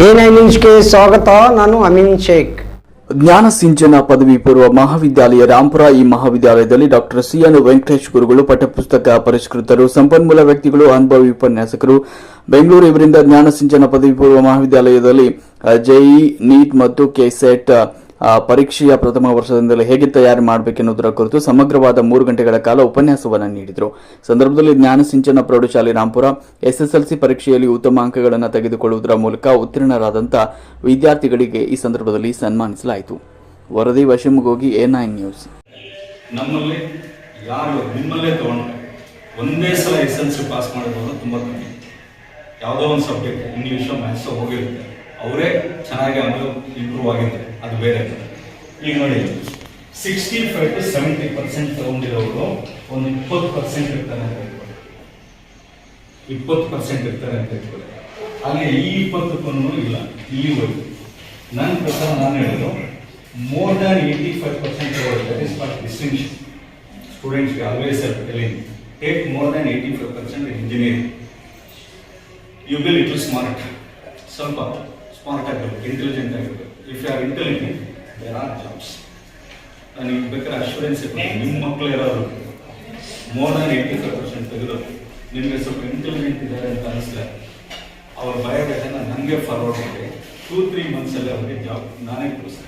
ನ್ಯೂಸ್ಗೆ ಸ್ವಾಗತ, ನಾನು ಅಮೀನ್ ಶೇಖ್. ಜ್ಞಾನ ಸಿಂಚನ ಪದವಿ ಪೂರ್ವ ಮಹಾವಿದ್ಯಾಲಯ ರಾಂಪುರ ಈ ಮಹಾವಿದ್ಯಾಲಯದಲ್ಲಿ ಡಾಕ್ಟರ್ ಸಿಎನ್ ವೆಂಕಟೇಶ್ ಗುರುಗಳು ಪಠ್ಯಪುಸ್ತಕ ಪರಿಷ್ಕೃತರು, ಸಂಪನ್ಮೂಲ ವ್ಯಕ್ತಿಗಳು, ಅನುಭವಿ ಉಪನ್ಯಾಸಕರು. ಬೆಂಗಳೂರು ಇವರಿಂದ ಜ್ಞಾನ ಸಿಂಚನ ಪದವಿ ಪೂರ್ವ ಮಹಾವಿದ್ಯಾಲಯದಲ್ಲಿ ಜೆಇ ನೀಟ್ ಮತ್ತು ಕೆಸೆಟ್ ಪರೀಕ್ಷೆಯ ಪ್ರಥಮ ವರ್ಷದಿಂದಲೇ ಹೇಗೆ ತಯಾರಿ ಮಾಡಬೇಕೆನ್ನುವುದರ ಕುರಿತು ಸಮಗ್ರವಾದ ಮೂರು ಗಂಟೆಗಳ ಕಾಲ ಉಪನ್ಯಾಸವನ್ನು ನೀಡಿದರು. ಸಂದರ್ಭದಲ್ಲಿ ಜ್ಞಾನ ಸಿಂಚನ ಪ್ರೌಢಶಾಲೆ ರಾಂಪುರ, ಎಸ್ಎಸ್ಎಲ್ಸಿ ಪರೀಕ್ಷೆಯಲ್ಲಿ ಉತ್ತಮ ಅಂಕಗಳನ್ನು ತೆಗೆದುಕೊಳ್ಳುವುದರ ಮೂಲಕ ಉತ್ತೀರ್ಣರಾದಂಥ ವಿದ್ಯಾರ್ಥಿಗಳಿಗೆ ಈ ಸಂದರ್ಭದಲ್ಲಿ ಸನ್ಮಾನಿಸಲಾಯಿತು. ವರದಿ ವಶಮಗೋಗಿ ಎ ನೈನ್ ನ್ಯೂಸ್. ಒಂದೇ ಸಲ ಎಸ್ ಎಲ್ ಸಿ ಪಾಸ್ ಮಾಡಿದ್ರು ತುಂಬ ಕಮ್ಮಿ. ಯಾವುದೋ ಒಂದು ಸಬ್ಜೆಕ್ಟ್ ಇಂಗ್ಲೀಷು ಮ್ಯಾಥ್ಸು ಹೋಗಿರುತ್ತೆ. ಅವರೇ ಚೆನ್ನಾಗಿ ಆಮೇಲೆ ಇಂಪ್ರೂವ್ ಆಗಿದ್ದಾರೆ. ಅದು ಬೇರೆ. ಈಗ ನೋಡಿ sixty five to seventy percent ತಗೊಂಡಿರೋರು ಒಂದು ಇಪ್ಪತ್ತು ಪರ್ಸೆಂಟ್ ಇರ್ತಾರೆ ಅಂತ ಇಟ್ಕೊಳ್ಳಿ ಇಪ್ಪತ್ತು ಪರ್ಸೆಂಟ್ ಇರ್ತಾರೆ ಅಂತ ಇಟ್ಕೊಳ್ಳಿ ಅಲ್ಲಿ ಈ ಇಪ್ಪತ್ತಕ್ಕೂ ಇಲ್ಲ. ಇಲ್ಲಿ ಹೋಯ್ತು ನನ್ನ ಪ್ರಕಾರ ನಾನು ಹೇಳೋದು more than eighty five percent that is for distinction ಸ್ಟೂಡೆಂಟ್ಸ್ಗೆ always telling take more than eighty five percent engineering you will it smart ಸ್ವಲ್ಪ ಸ್ಮಾರ್ಟ್ ಆಗಿರ್ಬೇಕು ಇಂಟೆಲಿಜೆಂಟ್ ಆಗಿರ್ಬೇಕು if you are intelligent there are jobs ನನಗೆ ಬೇಕಾದ್ರೆ assurance ಇರ್ತೀನಿ ನಿಮ್ಮ ಮಕ್ಕಳು ಇರೋರು more than eighty five percent ತೆಗೆದು ನಿಮಗೆ ಸ್ವಲ್ಪ ಇಂಟೆಲಿಜೆಂಟ್ ಇದ್ದಾರೆ ಅಂತ ಅನಿಸಿದ್ರೆ ಅವ್ರ ಬಯೋಡೇಟನ ನನಗೆ ಫಾರ್ವರ್ಡ್ ಮಾಡಿ. ಟೂ ತ್ರೀ ಮಂತ್ಸಲ್ಲಿ ಅವರಿಗೆ ಜಾಬ್ ನಾನೇ ಕೊಡಿಸ್ತೇನೆ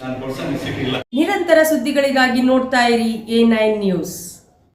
ನಾನು ಕೊಡ್ಸೋ ಇಲ್ಲ. ನಿರಂತರ ಸುದ್ದಿಗಳಿಗಾಗಿ ನೋಡ್ತಾ ಇರಿ ಎ ನೈನ್ ನ್ಯೂಸ್